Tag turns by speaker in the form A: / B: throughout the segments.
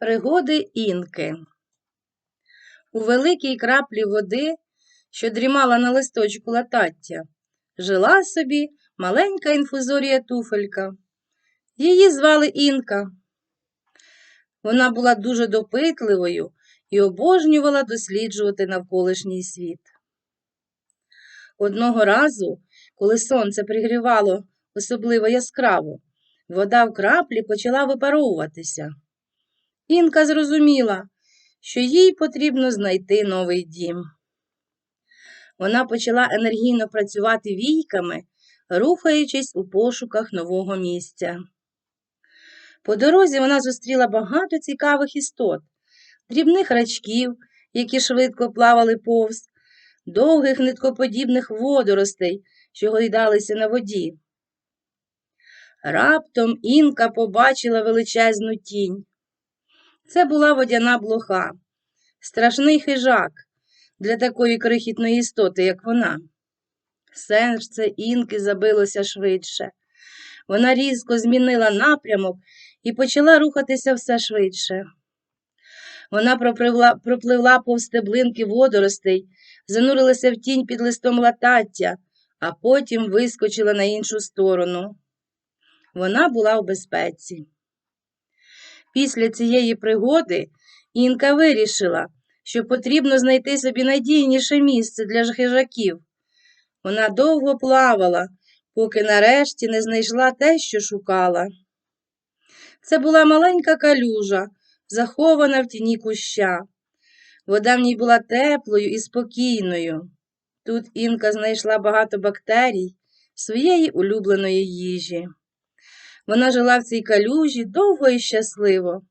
A: Пригоди інки. У великій краплі води, що дрімала на листочку латаття, жила собі маленька інфузорія туфелька. Її звали Інка. Вона була дуже допитливою і обожнювала досліджувати навколишній світ. Одного разу, коли сонце пригрівало особливо яскраво, вода в краплі почала випаровуватися. Інка зрозуміла, що їй потрібно знайти новий дім. Вона почала енергійно працювати війками, рухаючись у пошуках нового місця. По дорозі вона зустріла багато цікавих істот, дрібних рачків, які швидко плавали повз, довгих ниткоподібних водоростей, що гойдалися на воді. Раптом Інка побачила величезну тінь. Це була водяна блоха, страшний хижак для такої крихітної істоти, як вона. Серце інки забилося швидше. Вона різко змінила напрямок і почала рухатися все швидше. Вона пропливла, пропливла повз стеблинки водоростей, занурилася в тінь під листом латаття, а потім вискочила на іншу сторону. Вона була в безпеці. Після цієї пригоди Інка вирішила, що потрібно знайти собі надійніше місце для хижаків. Вона довго плавала, поки нарешті не знайшла те, що шукала. Це була маленька калюжа, захована в тіні куща. Вода в ній була теплою і спокійною. Тут Інка знайшла багато бактерій своєї улюбленої їжі. Вона жила в цій калюжі довго і щасливо.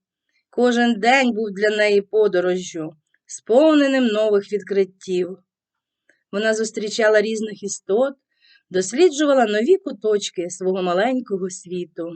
A: Кожен день був для неї подорожжю, сповненим нових відкриттів. Вона зустрічала різних істот, досліджувала нові куточки свого маленького світу.